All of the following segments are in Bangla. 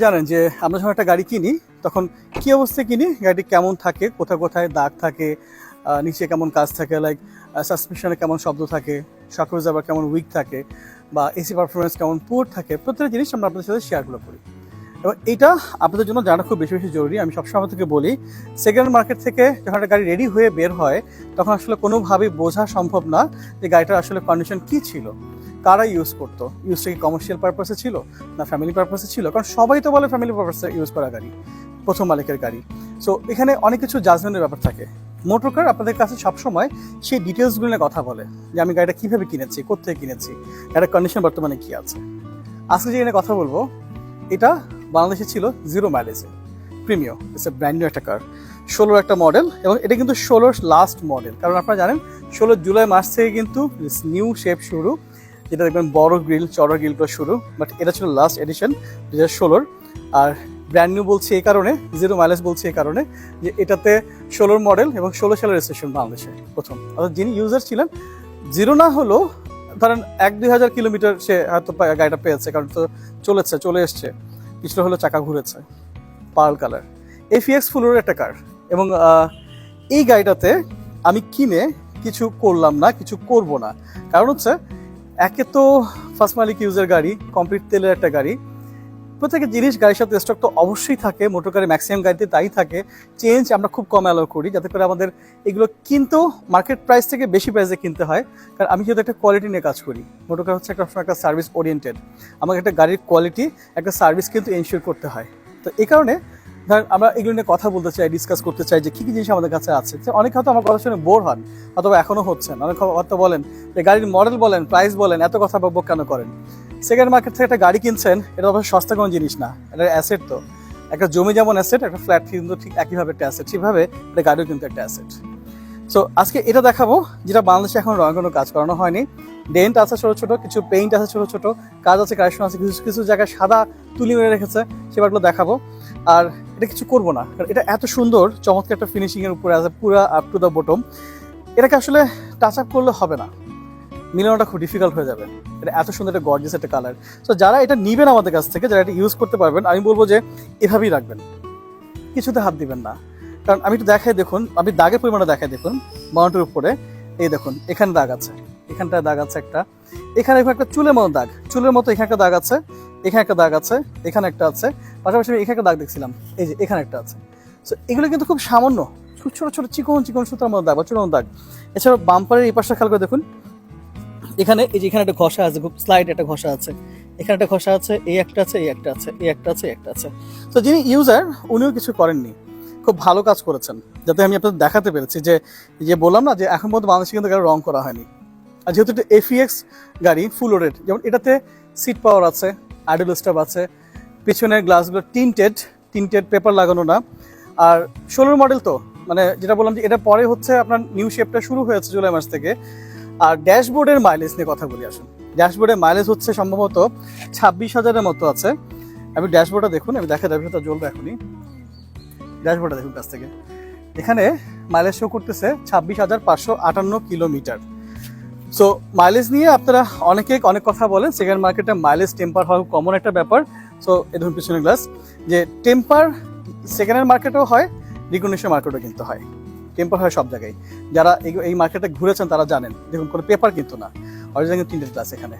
জানেন যে আমরা যখন একটা গাড়ি কিনি, তখন কি অবস্থায় কিনি? গাড়িটি কেমন থাকে? কোথায় কোথায় দাগ থাকে? নিচে কেমন কাজ থাকে? লাইক সাসপেনশনে কেমন শব্দ থাকে? শকরোজ আবার কেমন উইক থাকে? বা এসি পারফরমেন্স কেমন পুর থাকে? প্রত্যেকটা জিনিস আমরা আপনাদের সাথে শেয়ারগুলো করি। এবং এটা আপনাদের জন্য জানা খুব বেশি বেশি জরুরি। আমি সবসময় থেকে বলি সেকেন্ড মার্কেট থেকে যখন একটা গাড়ি রেডি হয়ে বের হয়, তখন আসলে কোনোভাবেই বোঝা সম্ভব না যে গাড়িটার আসলে কন্ডিশন কি ছিল। কারা ইউজ করতো? ইউজটা কি কমার্শিয়াল পারপাসে ছিল না ফ্যামিলি পারপাসে ছিল? কারণ সবাই তো বলে ফ্যামিলি পারপাসে ইউজ করা গাড়ি, প্রথম মালিকের গাড়ি। সো এখানে অনেক কিছু জাজমেন্টের ব্যাপার থাকে। মোটর কার আপনাদের কাছে সবসময় সেই ডিটেলসগুলো নিয়ে কথা বলে, যে আমি গাড়িটা কীভাবে কিনেছি কোথায় কিনেছি, গাড়ির কন্ডিশন বর্তমানে কি আছে। আজকে যে এখানে কথা বলব, এটা বাংলাদেশে ছিল zero মাইলেজে premium it's a brand new একটা কার ষোলোর একটা মডেল এবং এটা কিন্তু ষোলোর লাস্ট মডেল কারণ আপনারা জানেন, ষোলো জুলাই মাস থেকে কিন্তু নিউ শেপ শুরু যেটা দেখবেন বড় গ্রিল চড়া গ্রিলটা শুরু বাট এটা ছিল লাস্ট এডিশন দু হাজার ষোলোর। আর ব্র্যান্ড নিউ বলছি এই কারণে জিরো মাইলেজ বলছি এই কারণে, যে এটাতে ষোলোর মডেল এবং ষোলো সালের রেজিস্ট্রেশন বাংলাদেশে, প্রথম। অর্থাৎ যিনি ইউজার ছিলেন জিরো না হলেও, ধরেন এক দুই হাজার কিলোমিটার সে হয়তো গাড়িটা পেয়েছে, কারণ তো চলেছে, চলে এসছে কিছুটা হলো চাকা ঘুরেছে, পার্ল কালার। এফিএক্স ফুলোর একটা কার এবং এই গাড়িটাতে আমি কিনে কিছু করলাম না, কিছু করব না। কারণ হচ্ছে একে তো ফার্স্ট মালিক ইউজের গাড়ি কমপ্লিট তেলের একটা গাড়ি। প্রত্যেকের জিনিস, গাড়ির সাথে স্টক তো অবশ্যই থাকে মোটর গাড়ি ম্যাক্সিমাম গাড়িতে তাই থাকে। চেঞ্জ আমরা খুব কম অ্যালাউ করি, যাতে করে আমাদের এগুলো কিনতেও মার্কেট প্রাইস থেকে বেশি প্রাইসে কিনতে হয়। কারণ আমি যেহেতু একটা কোয়ালিটি নিয়ে কাজ করি মোটর কার হচ্ছে একটা একটা সার্ভিস ওরিয়েন্টেড আমাকে একটা গাড়ির কোয়ালিটি একটা সার্ভিস কিন্তু এনশিওর করতে হয়। তো এই কারণে ধরেন আমরা এগুলো নিয়ে কথা বলতে চাই ডিসকাস করতে চাই যে কী কী জিনিস আমাদের কাছে আছে। যে অনেকে হয়তো আমার কথা শুনে বোর হন, অথবা এখনও হচ্ছেন অনেক হয়তো বলেন যে গাড়ির মডেল বলেন প্রাইস বলেন, এত কথা বকবক কেন করেন? সেকেন্ড মার্কেট থেকে একটা গাড়ি কিনছেন, এটা অবশ্য সস্তা কোনো জিনিস না, এটা অ্যাসেট তো। একটা জমি যেমন অ্যাসেট একটা ফ্ল্যাট কিন্তু ঠিক একইভাবে একটা অ্যাসেট সেভাবে একটা গাড়িও কিন্তু একটা অ্যাসেট সো আজকে এটা দেখাবো, যেটা বাংলাদেশে এখন রঙের কোনো কাজ করানো হয়নি। ডেন্ট আছে ছোটো ছোটো, কিছু পেইন্ট আছে ছোটো ছোটো, কাজ আছে কারেকশন আছে, কিছু কিছু জায়গায় সাদা তুলি মেরে রেখেছে সেবারগুলো দেখাবো। আর এটা কিছু করব না। কারণ এটা এত সুন্দর, চমৎকার একটা ফিনিশিং এর উপরে আছে পুরো আপ টু দ্য বটম এটাকে আসলে টাচ আপ করলে হবে না। মিলানোটা খুব ডিফিকাল্ট হয়ে যাবে। এটা এত সুন্দর একটা গর্জিয়াস একটা কালার সো যারা এটা নিবেন আমাদের কাছ থেকে, যারা এটা ইউজ করতে পারবেন, আমি বলব যে এভাবেই রাখবেন। কিছুতে হাত দিবেন না। কারণ আমি একটু দেখাই দেখুন আপনি দাগের পরিমাণটা দেখাই দেখুন মাউন্টের উপরে। এই দেখুন, এখানে দাগ আছে। এখানটায় দাগ আছে একটা। এখানে একটা চুলের মতো দাগ। চুলের মতো এখানে একটা দাগ আছে। এখানে একটা দাগ আছে, এখানে একটা আছে। পাশাপাশি আমি এখানে একটা দাগ দেখছিলাম, এই যে এখানে একটা আছে। সো এগুলো কিন্তু খুব সামান্য ছোট ছোটো, ছোট, চিকন চিকন সুতার মতো দাগ বা মতো দাগ। এছাড়াও বাম্পারের এই পাশটা খেয়াল করে দেখুন। এখানে, এই যে এখানে একটা ঘষা আছে, খুব স্লাইড একটা ঘষা আছে। এখানে একটা ঘষা আছে, এই একটা আছে, এই একটা আছে, এই একটা আছে, এই একটা আছে। তো যিনি ইউজার উনিও কিছু করেননি। খুব ভালো কাজ করেছেন, যাতে আমি আপনাদের দেখাতে পেরেছি যে যে বললাম না যে, এখন পর্যন্ত বাংলাদেশে কিন্তু গাড়ি রং করা হয়নি। আর যেহেতু এটা এফিএক্স গাড়ি ফুল ওডেড যেমন এটাতে সিট পাওয়ার আছে আইডল স্টাফ আছে। পিছনের গ্লাসগুলো টিনটেড টিনটেড পেপার লাগানো না। আর ষোলোর মডেল তো মানে যেটা বললাম যে এটা পরে হচ্ছে আপনার নিউ শেপটা শুরু হয়েছে জুলাই মাস থেকে। আর ড্যাশবোর্ডের মাইলেজ নিয়ে কথা বলি আসুন। ড্যাশবোর্ডের মাইলেজ হচ্ছে সম্ভবত ছাব্বিশ হাজারের মতো আছে। আপনি ড্যাশবোর্ডটা দেখুন, আমি দেখা যাবে সেটা জ্বলবে এখনই। ড্যাশবোর্ডটা দেখুন কাছ থেকে। এখানে মাইলেজ শো করতেছে ছাব্বিশ হাজার পাঁচশো আটান্ন কিলোমিটার। সো মাইলেজ নিয়ে আপনারা অনেকে অনেক কথা বলেন। সেকেন্ড মার্কেটে মাইলেজ টেম্পার হওয়া কমন একটা ব্যাপার। সো এ ধরুন পিছনে গ্লাস যে টেম্পার সেকেন্ড হ্যান্ড মার্কেটেও হয় রিকগনিশন মার্কেটও কিন্তু হয়। টেম্পার হয় সব জায়গায়। যারা এই- মার্কেটে ঘুরেছেন, তারা জানেন। দেখুন, কোনো পেপার কিন্তু না। অরিজিনাল কিন্তু তিনটে গ্লাস এখানে।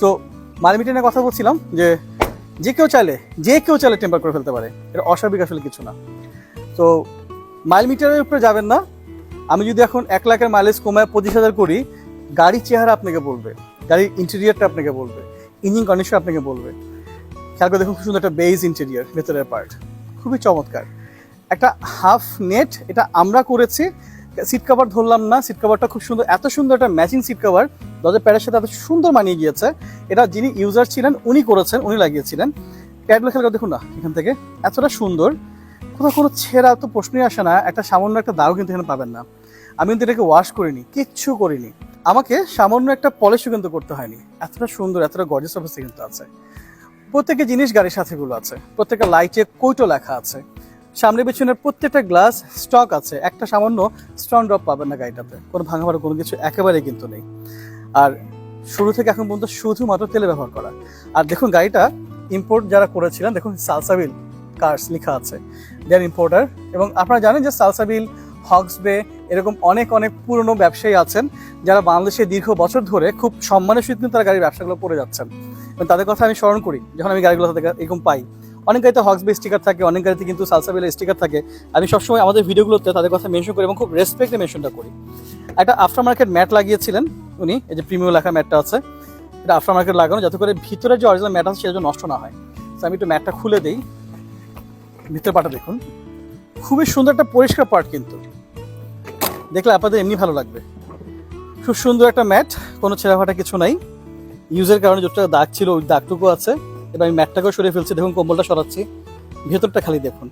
তো মাইলমিটার নিয়ে কথা বলছিলাম যে যে কেউ চাইলে, যে কেউ চাইলে টেম্পার করে ফেলতে পারে। এটা অস্বাভাবিক আসলে কিছু না। তো মাইল মিটারের উপরে যাবেন না। আমি যদি এখন এক লাখের মাইলেজ কমায় পঁচিশ হাজার করি গাড়ির চেহারা আপনাকে বলবে, গাড়ির ইন্টেরিয়ারটা আপনাকে বলবে ইঞ্জিন কন্ডিশন আপনাকে বলবে। খেয়াল করে দেখুন, খুব সুন্দর একটা বেজ ইন্টেরিয়ার ভেতরের পার্ট খুবই চমৎকার। একটা হাফ নেট এটা আমরা করেছি। সিট কভার ধরলাম না সিট কাভারটা খুব সুন্দর, এত সুন্দর একটা ম্যাচিং সিট কভার দরজার প্যাডের সাথে এত সুন্দর মানিয়ে গিয়েছে। এটা যিনি ইউজার ছিলেন, উনি করেছেন, উনি লাগিয়েছিলেন। প্যাডগুলো খেয়াল করে দেখুন না, এখান থেকে। এতটা সুন্দর। কোথাও কোনো ছেঁড়া তো প্রশ্নই আসে না, একটা সামান্য একটা দাগও কিন্তু এখানে পাবেন না। আমি কিন্তু এটাকে ওয়াশ করিনি, কিচ্ছু করিনি। আমাকে সামান্য একটা পলিশও কিন্তু করতে হয়নি। এতটা সুন্দর, এতটা গর্জিয়াস অবস্থা কিন্তু আছে। প্রত্যেকটা জিনিস গাড়ির সাথেগুলো আছে। প্রত্যেকটা লাইটে কৈটো লেখা আছে। সামনে পেছনের প্রত্যেকটা গ্লাস স্টক আছে। একটা সামান্য স্ট্রং ড্রপ পাবেন না গাড়িটাতে। কোনো ভাঙা ভাড়া কোনো কিছু একেবারেই কিন্তু নেই। আর শুরু থেকে এখন পর্যন্ত শুধুমাত্র তেলে ব্যবহার করা। আর দেখুন গাড়িটা ইম্পোর্ট যারা করেছিলেন, দেখুন সালসাবিল কার্স লেখা আছে। দেয়ার ইম্পোর্টার এবং আপনারা জানেন যে সালসাবিল হক্সবে এরকম অনেক অনেক পুরনো ব্যবসায়ী আছেন যারা বাংলাদেশে দীর্ঘ বছর ধরে খুব সম্মানের সহিত কিন্তু তারা গাড়ির ব্যবসাগুলো করে যাচ্ছেন। তাদের কথা আমি স্মরণ করি, যখন আমি গাড়িগুলো তাদের এরকম পাই। অনেক গাড়িতে হক্সবে স্টিকার থাকে, অনেক গাড়িতে কিন্তু সালসাবিলের স্টিকার থাকে। আমি সবসময় আমাদের ভিডিওগুলোতে তাদের কথা মেনশন করি এবং খুব রেসপেক্টে মেনশনটা করি। একটা আফটার মার্কেট ম্যাট লাগিয়েছিলেন উনি, এই যে প্রিমিয়াম লেখা ম্যাটটা আছে। এটা আফটার মার্কেট লাগানো, যাতে করে ভিতরে যে অরিজিনাল ম্যাট আছে সেটা নষ্ট না হয়। তো আমি একটু ম্যাটটা খুলে দিই। ভিতরে পাটা দেখুন। খুবই সুন্দর একটা পরিষ্কার পার্ট কিন্তু। দেখলে আপনাদের এমনি ভালো লাগবে। খুব সুন্দর একটা ম্যাট, কোনো ছেঁড়া ফাটা কিছু নাই। ইউজের কারণে যতটা দাগ ছিল, ওই দাগটুকু আছে। এবার আমি ম্যাটটাকেও সরিয়ে ফেলছি, দেখুন কম্বলটা সরাচ্ছি। ভেতরটা খালি দেখুন।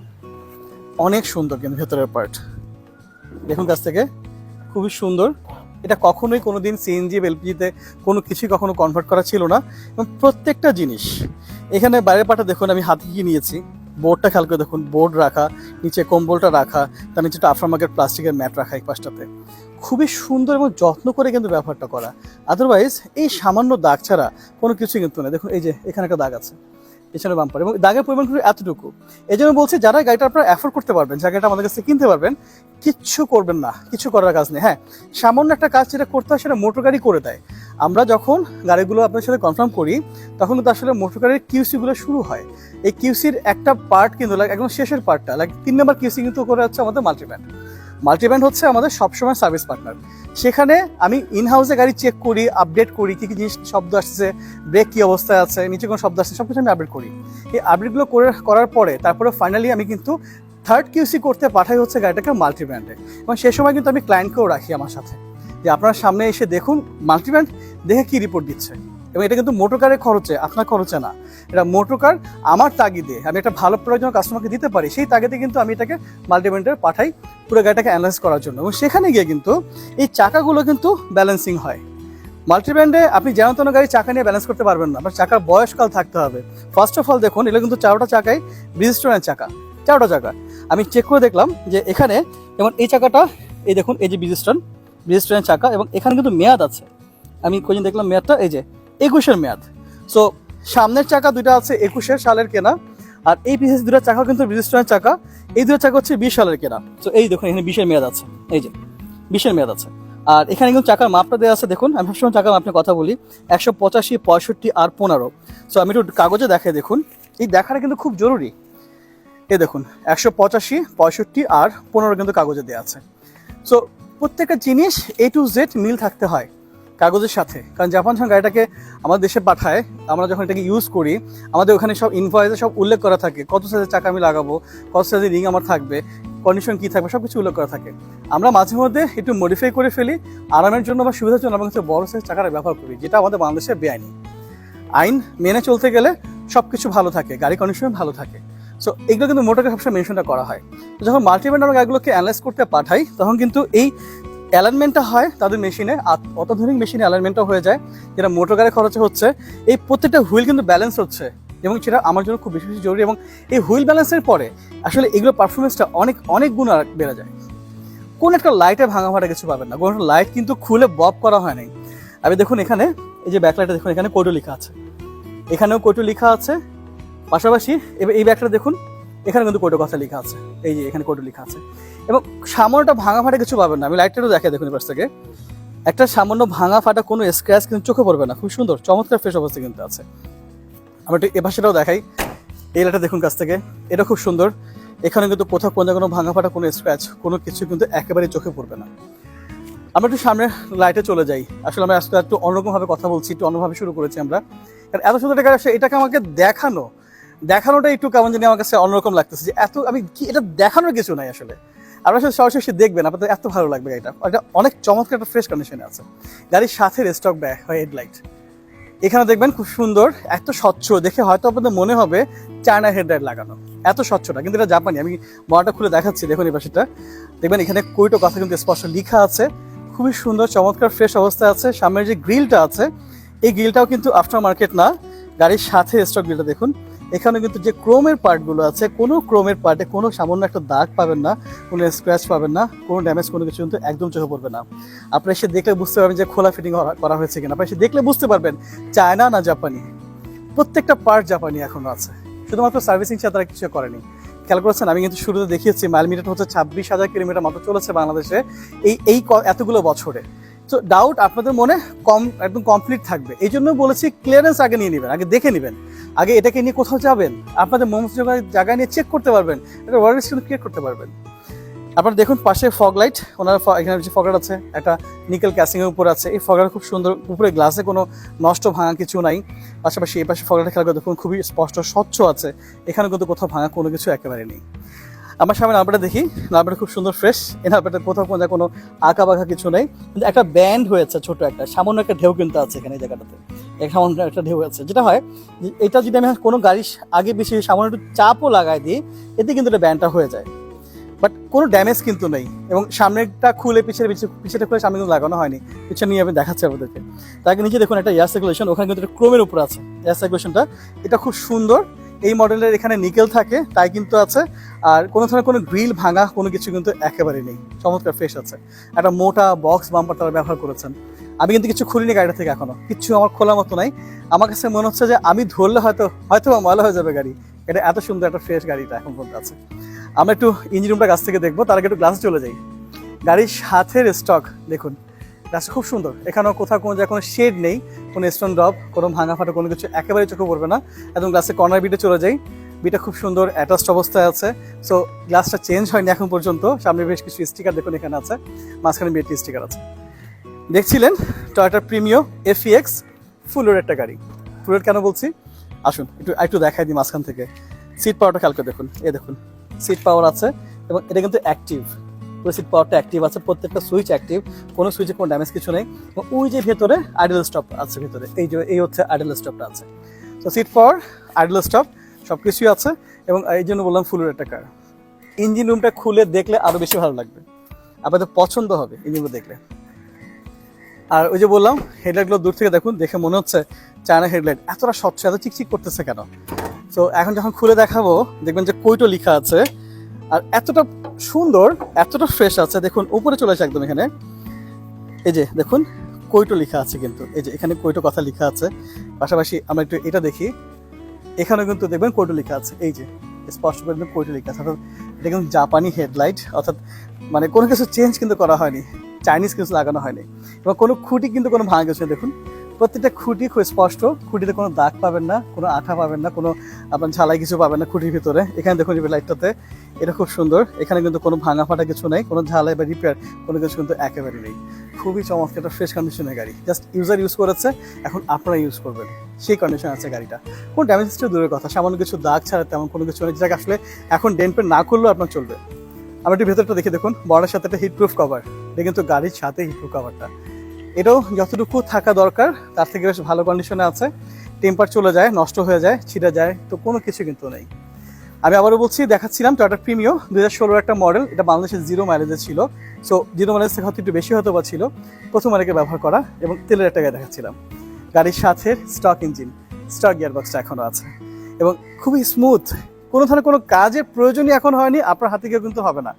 অনেক সুন্দর কিন্তু ভেতরের পার্ট দেখুন কাছ থেকে, খুবই সুন্দর। এটা কখনোই কোনো দিন সিএনজি এলপিজিতে কোনো কিছুই কখনো কনভার্ট করা ছিল না। এবং প্রত্যেকটা জিনিস, এখানে বাইরের পাটা দেখুন, আমি হাতে গিয়ে নিয়েছি। বোর্ডটা খেয়াল করে দেখুন, বোর্ড রাখা, নিচে কম্বলটা রাখা, তার নিচে একটা আফটার প্লাস্টিকের ম্যাট রাখা এই পাশটাতে। খুবই সুন্দর এবং যত্ন করে কিন্তু ব্যবহারটা করা। আদারওয়াইজ এই সামান্য দাগ ছাড়া কোনো কিছুই কিন্তু না। দেখুন, এই যে এখানে একটা দাগ আছে। পেছনে বাম্পার এবং দাগের পরিমাণ কিন্তু এতটুকু। এই জন্য বলছি, যারা গাড়িটা আপনারা অ্যাফোর্ড করতে পারবেন যে গাড়িটা আমাদের কাছে কিনতে পারবেন, কিচ্ছু করবেন না, কিছু করার কাজ নেই। হ্যাঁ সামান্য একটা কাজ যেটা করতে হয় সেটা মোটর গাড়ি করে দেয়। আমরা যখন গাড়িগুলো আপনার সাথে কনফার্ম করি, তখন কিন্তু আসলে মোটর গাড়ির কিউসিগুলো শুরু হয়। এই কিউসির একটা পার্ট কিন্তু, like, একদম শেষের পার্টটা লাইক তিন নম্বর কিউসি কিন্তু করে হচ্ছে আমাদের মাল্টিব্যান্ড মাল্টিব্যান্ড হচ্ছে আমাদের সবসময় সার্ভিস পার্টনার। সেখানে আমি ইন হাউসে গাড়ি চেক করি আপডেট করি, কী কী জিনিস, শব্দ আসছে ব্রেক কী অবস্থায় আছে, নিচে কোনো শব্দ আসছে সব কিছু আমি আপডেট করি। এই আপডেটগুলো করে, করার পরে তারপরে ফাইনালি আমি কিন্তু থার্ড কিউসি করতে পাঠাই হচ্ছে গাড়িটাকে মাল্টি ব্র্যান্ডে এবং সে সময় কিন্তু আমি ক্লায়েন্টকেও রাখি আমার সাথে। যে আপনার সামনে এসে দেখুন মাল্টি ব্র্যান্ড দেখে কী রিপোর্ট দিচ্ছে। এবং এটা কিন্তু মোটর কারের খরচে, আপনার খরচে না। এটা মোটর কার, আমার তাগিদে। আমি একটা ভালো প্রয়োজন কাস্টমারকে দিতে পারি, সেই তাগিদে কিন্তু আমি এটাকে মাল্টি ব্র্যান্ডে পাঠাই পুরো গাড়িটাকে অ্যানালাইজ করার জন্য। এবং সেখানে গিয়ে কিন্তু এই চাকাগুলো কিন্তু ব্যালেন্সিং হয়। মাল্টি ব্র্যান্ডে আপনি যেন তেন গাড়ি চাকা নিয়ে ব্যালেন্স করতে পারবেন না আপনার চাকার বয়সকাল থাকতে হবে। ফার্স্ট অফ অল দেখুন, এগুলো কিন্তু চারোটা চাকায় ব্রিজস্টোনের চাকা, চারোটা চাকা। আমি চেক করে দেখলাম যে এখানে যেমন এই চাকাটা, এই দেখুন, এই যে ব্রিজস্টোন ব্রিজস্টোনের চাকা এবং এখানে কিন্তু মেয়াদ আছে। আমি কোনদিন দেখলাম মেয়াদটা, এই যে একুশের মেয়াদ। সো সামনের চাকা দুইটা আছে একুশের সালের কেনা, আর এই পিসেস দুটো চাকা কিন্তু ব্রিজস্টোনের চাকা। এই দুটো চাকা হচ্ছে বিশ সালের কেনা। তো এই দেখুন, এখানে বিশের মেয়াদ আছে। এই যে, বিশের মেয়াদ আছে। আর এখানে কিন্তু চাকার মাপটা দেওয়া আছে, দেখুন, আমি সবসময় চাকার মাপের কথা বলি, একশো পঁচাশি, পঁয়ষট্টি আর পনেরো। সো আমি একটু কাগজে দেখাই, দেখুন। এই দেখাটা কিন্তু খুব জরুরি। এই দেখুন, একশো পঁচাশি, পঁয়ষট্টি আর পনেরো কিন্তু কাগজে দেওয়া আছে। সো প্রত্যেকটা জিনিস এ টু জেড মিল থাকতে হয়। কাগজের সাথে। কারণ জাপান যখন গাড়িটাকে আমাদের দেশে পাঠায়, আমরা যখন এটাকে ইউজ করি, আমাদের ওখানে সব ইনভয়েসে সব উল্লেখ করা থাকে, কত সাইজের চাকা আমি লাগাবো, কত সাইজের রিং আমার থাকবে কন্ডিশন কী থাকবে সব কিছু উল্লেখ করা থাকে। আমরা মাঝে মধ্যে একটু মডিফাই করে ফেলি, আরামের জন্য বা সুবিধার জন্য হচ্ছে বড় সাইজ চাকাটা ব্যবহার করি, যেটা আমাদের বাংলাদেশে বেআইনি। আইন মেনে চলতে গেলে সব কিছু ভালো থাকে, গাড়ি কন্ডিশন ভালো থাকে। সো এগুলো কিন্তু মোটরকে সবসময় মেনশনটা করা হয়। যখন মাল্টিব্যান্ড আমরা গাড়িগুলোকে অ্যানালাইজ করতে পাঠাই, তখন কিন্তু এই অ্যালাইনমেন্টটা হয় তাদের মেশিনে অত্যাধুনিক মেশিনে অ্যালাইনমেন্টটা হয়ে যায়, যেটা মোটর গাড়ি খরচে হচ্ছে, এই প্রত্যেকটা হুইল কিন্তু ব্যালেন্স হচ্ছে, এবং সেটা আমার জন্য খুব বেশি বেশি জরুরি, এবং এই হুইল ব্যালেন্সের পরে আসলে এগুলো পারফরমেন্সটা অনেক অনেক গুণ বেড়ে যায়। কোন একটা লাইটে ভাঙা ফাটা কিছু পাবেন না, কোনো একটা লাইট কিন্তু খুলে বব করা হয় নাই। আমি দেখুন এখানে, এই যে ব্যাকলাইটে দেখুন, এখানে কোটো লেখা আছে। এখানেও কোটো লেখা আছে, পাশাপাশি এবার এই ব্যাগটা দেখুন এখানে কিন্তু কোটো কথা লেখা আছে। এই যে এখানে কোটো লেখা আছে। এবং সামান্যটা ভাঙা ফাটা কিছু পাবেন না। আমি লাইটটাও দেখে দেখুন এবার থেকে। একটা সামান্য ভাঙা ফাটা কোনো স্ক্র্যাচ কিন্তু চোখে পড়বে না। খুব সুন্দর, চমৎকার ফ্রেশ অবস্থা কিন্তু আছে। আমরা একটু সেটাও দেখাই। এই লাইটটা দেখুন কাছ থেকে। এটা খুব সুন্দর। এখানে কিন্তু কোথাও কোনো কোনো ভাঙা ফাটা, কোনো স্ক্র্যাচ কোনো কিছু কিন্তু একেবারেই চোখে পড়বে না। আমরা একটু সামনে লাইটে চলে যাই। আসলে আমরা আজকে একটু অন্যরকমভাবে কথা বলছি, একটু অন্যভাবে শুরু করেছি আমরা। কারণ এত সুন্দর এটাকে আমাকে দেখানো দেখানোটা একটু কেমন জানি আমার কাছে অন্যরকম লাগতেছে যে এত, আমি কি, এটা দেখানোর কিছু নাই আসলে। আপনারা আসলে সরাসরি দেখবেন, আপনাদের এত ভালো লাগবে গাড়িটা। এটা অনেক চমৎকার একটা ফ্রেশ কন্ডিশনে আছে। গাড়ির সাথে স্টক ব্যাগ হয় হেডলাইট এখানে দেখবেন খুব সুন্দর, এত স্বচ্ছ, দেখে হয়তো আপনাদের মনে হবে চায়না হেডলাইট লাগানো। এত স্বচ্ছটা, কিন্তু এটা জাপানি, আমি বড়টা খুলে দেখাচ্ছি, দেখুন এই পাশেটা। দেখবেন এখানে কুইটো কথা কিন্তু স্পষ্ট লেখা আছে। খুবই সুন্দর, চমৎকার ফ্রেশ অবস্থায় আছে। সামনের যে গ্রিলটা আছে, এই গ্রিলটাও কিন্তু আফটার মার্কেট না। গাড়ির সাথে স্টক গ্রিলটা দেখুন। এখানে কিন্তু যে ক্রোমের পার্টগুলো আছে, কোনো ক্রোমের পার্টে কোনো সামান্য একটা দাগ পাবেন না, কোনো স্ক্র্যাচ পাবেন না, কোনো ড্যামেজ কোনো কিছু কিন্তু একদম চোখে পড়বে না। আপনি এসে দেখলে বুঝতে পারবেন যে খোলা ফিটিং করা হয়েছে কিনা। আপনি এসে দেখলে বুঝতে পারবেন, চায়না না জাপানি। প্রত্যেকটা পার্ট জাপানি এখনও আছে। শুধুমাত্র সার্ভিসিং ছাড়া তারা কিছু করেনি। খেয়াল করেছেন? আমি কিন্তু শুরুতে দেখিয়েছি মাইল মিটার হচ্ছে ছাব্বিশ হাজার কিলোমিটার মাত্র চলেছে বাংলাদেশে। এই এই এতগুলো বছরে। তো ডাউট আপনাদের মনে কম, একদম কমপ্লিট থাকবে। এই জন্য বলেছি ক্লিয়ারেন্স আগে নিয়ে নেবেন, আগে দেখে নেবেন। আগে এটাকে নিয়ে কোথাও যাবেন, আপনাদের মোমোস জায়গায় নিয়ে চেক করতে পারবেন, একটা ওয়ারেন্স কিন্তু ক্রিয়েট করতে পারবেন। আপনারা দেখুন পাশে ফগ লাইট ওনার এখানে যে ফগার আছে, একটা নিকেল ক্যাসিংয়ের উপর আছে। এই ফগার খুব সুন্দর, উপরে গ্লাসে কোনো নষ্ট ভাঙা কিছু নাই। পাশাপাশি এই পাশে ফগারটা করে দেখুন, খুবই স্পষ্ট, স্বচ্ছ আছে। এখানে কিন্তু কোথাও ভাঙা কোনো কিছু একেবারে নেই। আমার সামনে নাম্বারটা দেখি, নাম্বারটা খুব সুন্দর ফ্রেশ এই নাম্বারটা কোথাও কোনো কোনো আঁকা বাঁকা কিছু নেই। কিন্তু একটা ব্যান্ড হয়েছে ছোট একটা, সামান্য একটা ঢেউ কিন্তু আছে এখানে এই জায়গাটাতে। সামান্য একটা ঢেউ আছে, যেটা হয় এটা যদি আমি কোনো গাড়ির আগে বেশি সামান্য একটু চাপও লাগাই দিই, এতে কিন্তু এটা ব্যান্ডটা হয়ে যায়। বাট কোনো ড্যামেজ কিন্তু নেই এবং সামনেরটা খুলে পিছের পিছিয়ে পিছেটা খুলে সামনে কিন্তু লাগানো হয়নি। পিছনে নিয়ে আমি দেখাচ্ছি আপনাদেরকে। তাকে নিচে দেখুন একটা এয়ার সার্কুলেশন ওখানে কিন্তু একটা ক্রোমের উপর আছে। এয়ার সার্কুলেশনটা এটা খুব সুন্দর। এই মডেলের এখানে নিকেল থাকে, তাই কিন্তু আছে। আর কোনো ধরনের কোনো গ্রিল ভাঙা কোনো কিছু কিন্তু একেবারে নেই। চমৎকার ফ্রেশ আছে। একটা মোটা বক্স বাম্পার তারা ব্যবহার করেছেন। আমি কিন্তু কিছু খুলিনি গাড়িটা থেকে এখনও। কিছু আমার খোলার মতো নাই। আমার কাছে মনে হচ্ছে যে আমি ধরলে হয়তো হয়তো ময়লা হয়ে যাবে গাড়ি। এটা এত সুন্দর একটা ফ্রেশ গাড়িটা এখন পর্যন্ত আছে। আমরা একটু ইঞ্জিন রুমটা কাছ থেকে দেখব, তার আগে একটু গ্লাসে চলে যাই। গাড়ির সাথের স্টক দেখুন। গ্লাসটা খুব সুন্দর। এখানেও কোথাও কোনো কোনো শেড নেই, কোনো স্টোন ড্রপ কোনো ভাঙা ফাটা কোনো কিছু একেবারে চোখে পড়বে না। একদম গ্লাসে কর্নার বিটে চলে যাই। বিটা খুব সুন্দর অ্যাটাচড অবস্থায় আছে। সো গ্লাসটা চেঞ্জ হয়নি এখন পর্যন্ত। সামনে বেশ কিছু স্টিকার দেখুন, এখানে আছে। মাঝখানে বিয়েটি স্টিকার আছে। দেখছিলেন? টয়োটা প্রিমিও এফিএক্স ফুলের একটা গাড়ি। ফুলের কেন বলছি? আসুন, একটু একটু দেখাই দিই মাঝখান থেকে। সিট পাওয়ারটা খেয়াল করে দেখুন। এ দেখুন সিট পাওয়ার আছে এবং এটা কিন্তু অ্যাক্টিভ পুরো সিট পাওয়ারটা অ্যাক্টিভ আছে, প্রত্যেকটা সুইচ অ্যাক্টিভ কোনো সুইচে কোনো ড্যামেজ কিছু নেই। ওই যে ভেতরে আইডেল স্টপ আছে ভেতরে, এই যে, এই হচ্ছে আইডেল স্টপটা আছে। তো সিট পাওয়ার আইডেল স্টপ সব কিছুই আছে এবং এই জন্য বললাম ফুলের একটা কার। ইঞ্জিন রুমটা খুলে দেখলে আরও বেশি ভালো লাগবে। আপনাদের পছন্দ হবে ইঞ্জিনগুলো দেখলে। আর ওই যে বললাম হেডলাইটগুলো দূর থেকে দেখুন, দেখে মনে হচ্ছে চায়না হেডলাইট এতটা স্বচ্ছ, এত চিকচিক করতেছে কেন? তো এখন যখন খুলে দেখাবো, দেখবেন যে কৈটো লেখা আছে। আর এতটা সুন্দর, এতটা ফ্রেশ আছে। দেখুন, উপরে চলে আসে একদম এখানে। এই যে, দেখুন কৈটো লেখা আছে কিন্তু। এই যে, এখানে কৈটো কথা লেখা আছে। পাশাপাশি আমরা একটু এটা দেখি। এখানে কিন্তু দেখবেন কৈটো লেখা আছে। এই যে, স্পষ্ট করে কিন্তু কৈটো লেখা আছে। অর্থাৎ কিন্তু জাপানি হেডলাইট। অর্থাৎ মানে কোনো কিছু চেঞ্জ কিন্তু করা হয়নি। চাইনিজ কিছু লাগানো হয়নি। এবং কোনো খুঁটি কিন্তু কোনো ভাঙা গেছে দেখুন। প্রত্যেকটা খুঁটি খুব স্পষ্ট। খুঁটিতে কোনো দাগ পাবেন না, কোনো আঠা পাবেন না, কোনো আপনার ঝালাই কিছু পাবেন না খুঁটির ভিতরে। এখানে দেখুন এই লাইটটাতে এটা খুব সুন্দর। এখানে কিন্তু কোনো ভাঙা ফাটা কিছু নেই, কোনো ঝালাই বা রিপেয়ার কোনো কিছু কিন্তু একেবারে নেই। খুবই চমৎকার একটা ফ্রেশ কন্ডিশনের গাড়ি। জাস্ট ইউজার ইউজ করেছে, এখন আপনারা ইউজ করবেন। সেই কন্ডিশন আছে গাড়িটা। কোনো ড্যামেজ হিস্ট্রি দূরের কথা, সামান্য কিছু দাগ ছাড়া তেমন কোনো কিছু নেই। যেটাকে আসলে এখন ডেন্ট পেন না করলেও আপনার চলবে। আমরা একটু ভেতরটা দেখে দেখুন। বড়ের সাথে একটা হিটপ্রুফ কভার এটা কিন্তু গাড়ির সাথে হিটপ্রুফ কভারটা এটাও যতটুকু থাকা দরকার, তার থেকে বেশ ভালো কন্ডিশনে আছে। টেম্পার চলে যায়, নষ্ট হয়ে যায়, ছিঁড়ে যায়, তো কোনো কিছু কিন্তু নেই। আমি আবারও বলছি, দেখাচ্ছিলাম টয়টা প্রিমিও দু হাজার একটা মডেল এটা বাংলাদেশের জিরো মাইলেজে ছিল। সো জিরো মাইলেজ থেকে হয়তো একটু বেশি হয়তো বা ছিল। প্রথম অনেকে ব্যবহার করা এবং তেলের একটা গাড়ি দেখাচ্ছিলাম। গাড়ির সাথে স্টক ইঞ্জিন স্টক গিয়ারবক্সটা এখনও আছে। এবং খুবই স্মুথ কোনো ধরনের কোনো কাজের প্রয়োজনই এখন হয়নি, আপনার হাতে গিয়ে কিন্তু হবে না।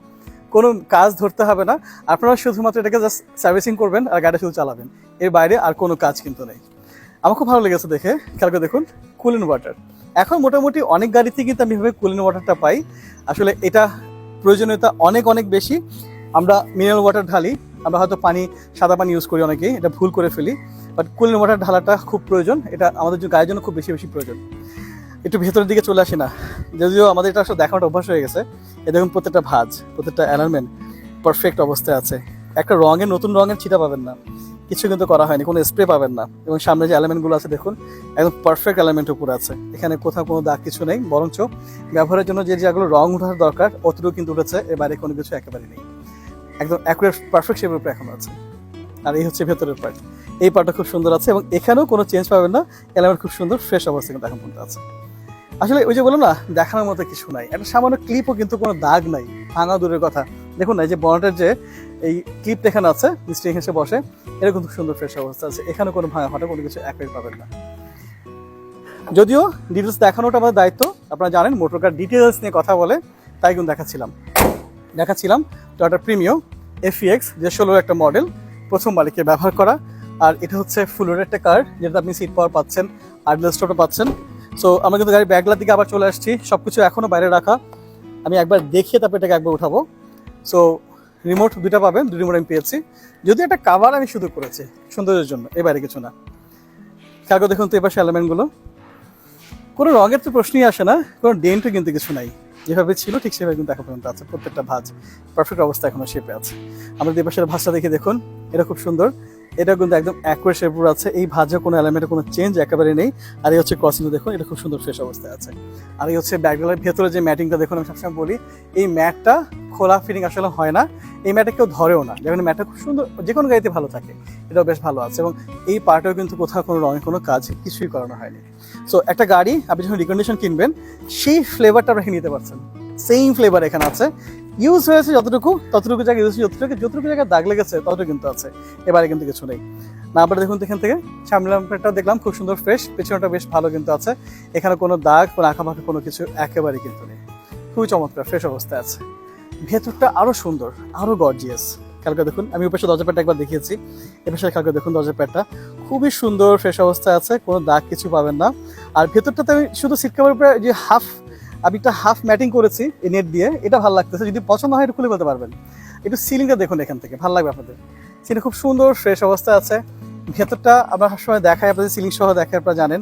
কোনো কাজ ধরতে হবে না। আপনারা শুধুমাত্র এটাকে জাস্ট সার্ভিসিং করবেন আর গাড়ি শুধু চালাবেন। এর বাইরে আর কোনো কাজ কিন্তু নেই। আমার খুব ভালো লেগেছে দেখে। খেয়াল করে দেখুন কুলিন ওয়াটার এখন মোটামুটি অনেক গাড়িতে কিন্তু আমি এভাবে কুলিন ওয়াটারটা পাই। আসলে এটা প্রয়োজনীয়তা অনেক অনেক বেশি। আমরা মিনারেল ওয়াটার ঢালি। আমরা হয়তো পানি, সাদা পানি ইউজ করি অনেকেই, এটা ভুল করে ফেলি। বাট কুলিন ওয়াটার ঢালাটা খুব প্রয়োজন। এটা আমাদের গায়ের জন্য খুব বেশি বেশি প্রয়োজন। একটু ভেতরের দিকে চলে আসি না। যদিও আমাদের এটা আসলে দেখানোর অভ্যাস হয়ে গেছে। এ দেখুন প্রত্যেকটা ভাঁজ, প্রত্যেকটা অ্যালার্মেন্ট পারফেক্ট অবস্থায় আছে। একটা রঙের নতুন রঙের ছিটা পাবেন না। কিছু কিন্তু করা হয়নি, কোনো স্প্রে পাবেন না। এবং সামনে যে এলিমেন্টগুলো আছে দেখুন, একদম পারফেক্ট এলিমেন্ট উপরে আছে। এখানে কোথাও কোনো দাগ কিছু নেই, বরঞ্চ ব্যবহারের জন্য যে যেগুলো রং উঠার দরকার, অতটুকু কিন্তু উঠেছে। এর বাইরে কোনো কিছু একেবারে নেই। একদম অ্যাকুরেট পারফেক্ট শেপের উপরে এখন আছে। আর এই হচ্ছে ভেতরের পার্ট এই পার্টটা খুব সুন্দর আছে এবং এখানেও কোনো চেঞ্জ পাবেন না। এলিমেন্ট খুব সুন্দর ফ্রেশ অবস্থা কিন্তু এখন পর্যন্ত আছে। আসলে ওই যে বললাম না, দেখানোর মতো কিছু নাই। একটা সামান্য ক্লিপও কিন্তু কোনো দাগ নাই। ভাঙা দূরের কথা। দেখুন না এই যে বনেটের যে এই ক্লিপ এখানে আছে মিস্ত্রি এসে বসে এরকম খুব সুন্দর ফ্রেশ অবস্থা আছে। এখানে কোনো ভাঙা ফাটা কোনো কিছু একই পাবেন না। যদিও ডিটেলস দেখানোটা আমাদের দায়িত্ব, আপনারা জানেন মোটর কার ডিটেলস নিয়ে কথা বলে, তাই কিন্তু দেখাচ্ছিলাম। দেখাচ্ছিলাম টয়টা প্রিমিও এফিএক্স যে ষোলোর একটা মডেল প্রথম মালিকের ব্যবহার করা। আর এটা হচ্ছে ফুলের একটা কার যেটা আপনি সিট পাওয়ার পাচ্ছেন, আর পাচ্ছেন। সো আমরা কিন্তু গাড়ির ব্যাগলার দিকে আবার চলে আসছি। সব কিছু এখনও বাইরে রাখা। আমি একবার দেখিয়ে তারপর এটাকে একবার উঠাবো। সো রিমোট দুটা পাবেন, দুই রিমোট আমি পেয়েছি। যদি একটা কাভার আমি শুধু করেছি, সৌন্দর্যের জন্য এই বাইরে কিছু না। কাগো দেখুন তো এবার এলিমেন্টগুলো কোনো রঙের তো প্রশ্নই আসে না, কোনো ডেন্টও কিন্তু কিছু নাই। যেভাবে ছিল, ঠিক সেভাবে কিন্তু এখন পর্যন্ত আছে। প্রত্যেকটা ভাঁজ পারফেক্ট অবস্থা এখনও শেপে আছে। আমাদের এপাশের ভাজটা দেখে, দেখুন, এটা খুব সুন্দর। এটা কিন্তু একদম অ্যাকুয়ার শেপের আছে। এই ভাজে কোনো এলিমেন্টে কোনো চেঞ্জ একেবারে নেই। আর এই হচ্ছে ক্রসিংও দেখুন, এটা খুব সুন্দর ফ্রেশ অবস্থায় আছে। আর এই হচ্ছে ব্যাগডালের ভেতরে যে ম্যাটিংটা দেখুন, আমি সবসময় বলি, এই ম্যাটটা খোলা ফিটিং আসলে হয় না। এই ম্যাটে কেউ ধরেও না। যেমন ম্যাটটা খুব সুন্দর, যে কোনো গাড়িতে ভালো থাকে। এটাও বেশ ভালো আছে। এবং এই পার্টেও কিন্তু কোথাও কোনো রঙের কোনো কাজ কিছুই করানো হয়নি। সো একটা গাড়ি, আপনি যখন রিকন্ডিশন কিনবেন, সেই ফ্লেভারটা আপনি নিতে পারছেন। সেম ফ্লেভার এখানে আছে। ইউজ হয়েছে যতটুকু, ততটুকু জায়গায় ইউজ যতটুকু যতটুকু জায়গায় দাগ লেগেছে ততটুকু কিন্তু আছে। এবারে কিন্তু কিছু নেই। না আপনারা দেখুন এখান থেকে। সামনে ল্যাম্পটা দেখলাম, খুব সুন্দর ফ্রেশ পেছনটা বেশ ভালো কিন্তু আছে। এখানে কোনো দাগ, কোনো আঁকাবাঁকা, কোনো কিছু একেবারে কিন্তু নেই। খুবই চমৎকার ফ্রেশ অবস্থায় আছে। ভেতরটা আরও সুন্দর, আরও গর্জিয়াস কালকে দেখুন, আমি ওপাশে দরজা প্যাডটা একবার দেখিয়েছি। এপাশে কালকে দেখুন দরজা প্যাডটা। খুবই সুন্দর ফ্রেশ অবস্থায় আছে, কোনো দাগ কিছু পাবেন না। আর ভেতরটাতে আমি শুধু সিট কাভার উপরে যে হাফ আমি একটা হাফ ম্যাটিং করেছি এই নেট দিয়ে। এটা ভালো লাগতেছে, যদি পছন্দ হয় এটা খুলে বলতে পারবেন। একটু সিলিংটা দেখুন এখান থেকে, ভালো লাগবে আপনাদের। সিলিং খুব সুন্দর ফ্রেশ অবস্থায় আছে। ভেতরটা আমরা সবসময় দেখায় আপনাদের সিলিং সহ দেখায় আপনারা জানেন।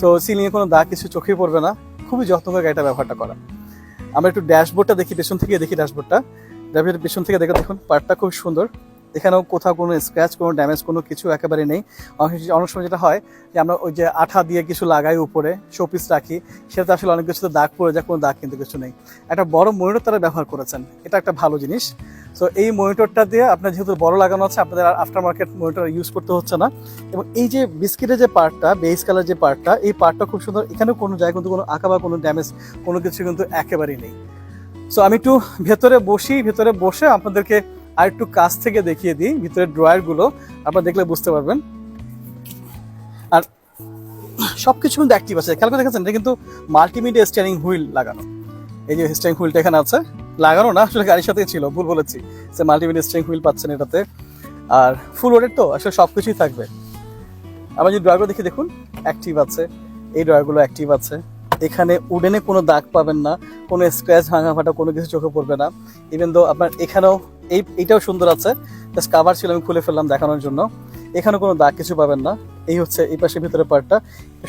তো সিলিংয়ে কোনো দাগ কিছু চোখে পড়বে না। খুবই যত্ন করে গাড়িটা ব্যবহারটা করা। আমরা একটু ড্যাশবোর্ডটা দেখি, পেছন থেকে দেখি ড্যাশবোর্ডটা ড্যাশবোর্ডের পেছন থেকে দেখে, দেখুন পার্টটা খুব সুন্দর। এখানেও কোথাও কোনো স্ক্র্যাচ কোনো ড্যামেজ কোনো কিছু একেবারে নেই। অনেক সময় যেটা হয় যে আমরা ওই যে আঠা দিয়ে কিছু লাগাই উপরে শোপিস রাখি, সেটাতে আসলে অনেক কিছুতে দাগ পড়ে যায়, কোনো দাগ কিন্তু কিছু নেই। একটা বড় মনিটর তারা ব্যবহার করেছেন। এটা একটা ভালো জিনিস। সো এই মনিটরটা দিয়ে আপনার যেহেতু বড় লাগানো আছে, আপনাদের আর আফটার মার্কেট মনিটর ইউজ করতে হচ্ছে না। এবং এই যে বিস্কিটের যে পার্টটা বেস কালার যে পার্টটা এই পার্টটা খুব সুন্দর। এখানেও কোনো জায়গায় কিন্তু কোনো আঁকা বা কোনো ড্যামেজ কোনো কিছু কিন্তু একেবারেই নেই। সো আমি একটু ভেতরে বসি, ভেতরে বসে আপনাদেরকে আর একটু কাছ থেকে দেখিয়ে দিই ভিতরে ড্রয়ারগুলো, আপনারা দেখলে বুঝতে পারবেন। আর সবকিছু কিন্তু অ্যাক্টিভ আছে। খেয়াল করে দেখেছেন? এটা কিন্তু মাল্টিমিডিয়া স্টিয়ারিং হুইল লাগানো। এই যে স্টিয়ারিং হুইলটা এখানে আছে। লাগানো না, আসলে গাড়ির সাথেই ছিল, ভুল বলেছি। সে মাল্টিমিডিয়া স্টিয়ারিং হুইল পাচ্ছেন এটাতে। আর ফুল ওডের তো, আসলে সব কিছুই থাকবে। আবার যদি ড্রয়ারগুলো দেখে দেখুন অ্যাক্টিভ আছে। এই ড্রয়ারগুলো অ্যাক্টিভ আছে। এখানে উডেনে কোনো দাগ পাবেন না, কোনো স্ক্র্যাচ ভাঙা ফাটা কোনো কিছু চোখে পড়বে না। ইভেন দো আপনার এখানেও এই এইটাও সুন্দর আছে। জাস্ট কাভার ছিল, আমি খুলে ফেললাম দেখানোর জন্য। এখানে কোনো দাগ কিছু পাবেন না। এই হচ্ছে এই পাশে ভিতরে পার্টটা।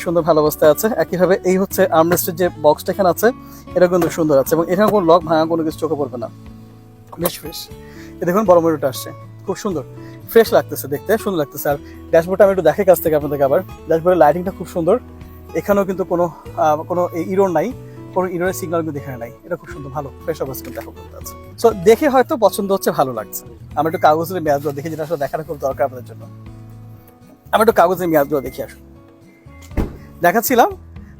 সুন্দর ভালো অবস্থায় আছে। একইভাবে এই হচ্ছে আর্মরেস্টের যে বক্সটা এখানে আছে এটা কিন্তু সুন্দর আছে এবং এখানে কোনো লক ভাঙা কোনো কিছু চোখে পড়বে না। বেশ ফ্রেশ এ দেখুন, বড় ময়ূরটা আসছে। খুব সুন্দর। ফ্রেশ লাগতেছে দেখতে, সুন্দর লাগতেছে। আর ড্যাশবোর্ডটা আমি একটু দেখে কাছ থেকে আপনাদেরকে আবার। ড্যাশবোর্ডের লাইটিংটা খুব সুন্দর। এখানেও কিন্তু কোনো কোনো ইরোর নাই। কোনো ইরোরের সিগন্যাল কিন্তু এখানে নাই। এটা খুব সুন্দর, ভালো। ফ্রেশ অবস্থা, দেখা করতে আছে। সো দেখে হয়তো পছন্দ হচ্ছে, ভালো লাগছে। আমরা একটু কাগজের মেয়াদগুলো দেখি যেটা আসলে দেখাটা খুব দরকার আপনাদের জন্য। আমরা একটু কাগজের মেয়াদগুলো দেখি আসুন দেখাচ্ছিলাম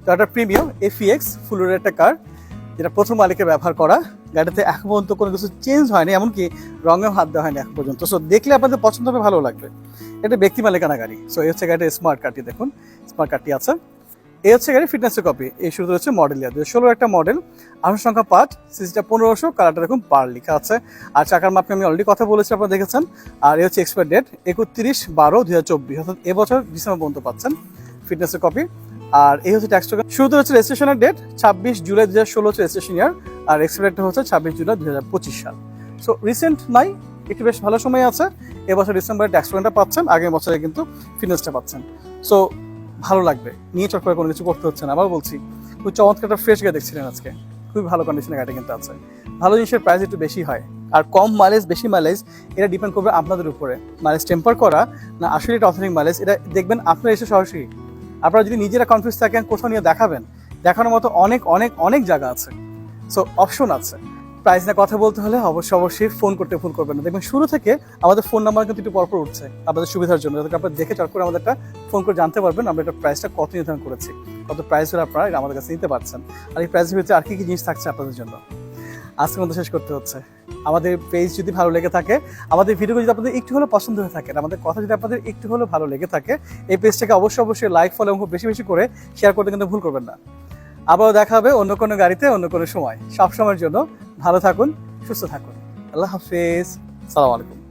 টয়োটা প্রিমিয়াম এফিএক্স ফুলের একটা কার, যেটা প্রথম মালিকের ব্যবহার করা। গাড়িতে এখন পর্যন্ত কোনো কিছু চেঞ্জ হয়নি, এমনকি রঙেও হাত দেওয়া হয়নি এখন পর্যন্ত। সো দেখলে আপনাদের পছন্দ হবে, ভালো লাগবে। এটা ব্যক্তি মালিকানা গাড়ি। সো এই হচ্ছে গাড়িটা স্মার্ট কারটি দেখুন। স্মার্ট কার্ডটি আছে। এই হচ্ছে গাড়ি ফিটনেসের কপি এই শুরু হচ্ছে মডেল ইয়ার ষোলোর একটা মডেল আসন সংখ্যা পাঁচ সিসিটা পনেরোশো কালারটা দেখুন পার লেখা আছে। আর চাকার মাপকে আমি অলরেডি কথা বলেছি, আপনারা দেখেছেন। আর এই হচ্ছে এক্সপায়ার ডেট একত্রিশ বারো দুই হাজার চব্বিশ, অর্থাৎ এবছর ডিসেম্বর পর্যন্ত পাচ্ছেন ফিটনেসের কপি আর এই হচ্ছে ট্যাক্স টোকেন শুরুতে হচ্ছে রেজিস্ট্রেশনের ডেট ছাব্বিশ জুলাই দু হাজার ষোলো হচ্ছে রেজিস্ট্রেশন ইয়ার আর এক্সপায়ারটা হচ্ছে ছাব্বিশ জুলাই দু হাজার পঁচিশ সাল। সো রিসেন্ট নাই, একটু বেশ ভালো সময় আছে। এবছর ডিসেম্বরে ট্যাক্স টোকেনটা পাচ্ছেন, আগের বছরে কিন্তু ফিটনেসটা পাচ্ছেন। সো ভালো লাগবে। নিয়ে চট করে কোনো কিছু করতে হচ্ছে না। আবার বলছি, খুব চমৎকার একটা ফ্রেশ গাড়ি দেখছিলেন আজকে। খুবই ভালো কন্ডিশনের গাড়ি কিন্তু আছে। ভালো জিনিসের প্রাইস একটু বেশি হয়। আর কম মাইলেজ বেশি মাইলেজ এটা ডিপেন্ড করবে আপনাদের উপরে। মাইলেজ টেম্পার করা না আসলে এটা অথেন্টিক মাইলেজ এটা দেখবেন আপনারা এসে সরাসরি। আপনারা যদি নিজেরা কনফিউজ থাকেন, কোথাও নিয়ে দেখাবেন, দেখানোর মতো অনেক অনেক অনেক জায়গা আছে। সো অপশন আছে। প্রাইস নিয়ে কথা বলতে হলে অবশ্যই অবশ্যই ফোন করতে ভুল করবেন না। দেখবেন শুরু থেকে আমাদের ফোন নাম্বার কিন্তু একটু পরপর উঠছে আপনাদের সুবিধার জন্য। যাতে আপনারা দেখে চট করে আমাদের একটা ফোন করে জানতে পারবেন আমরা এটা প্রাইসটা কত নির্ধারণ করেছি, কত প্রাইস হলে আপনারা আমাদের কাছে নিতে পারছেন। আর এই প্রাইসের ভিতরে আর কি কি জিনিস থাকছে আপনাদের জন্য? আজকের মতো শেষ করতে হচ্ছে। আমাদের পেজ যদি ভালো লেগে থাকে, আমাদের ভিডিও যদি আপনাদের একটু হলেও পছন্দ হয়ে থাকে, আমাদের কথা যদি আপনাদের একটু হলেও ভালো লেগে থাকে, এই পেজটাকে অবশ্যই অবশ্যই লাইক ফলো এবং খুব বেশি বেশি করে শেয়ার করতে কিন্তু ভুল করবেন না। আবারও দেখা হবে অন্য কোনো গাড়িতে, অন্য কোনো সময়। সব সময়ের জন্য ভালো থাকুন, সুস্থ থাকুন। আল্লাহ হাফিজ। সালাম আলাইকুম।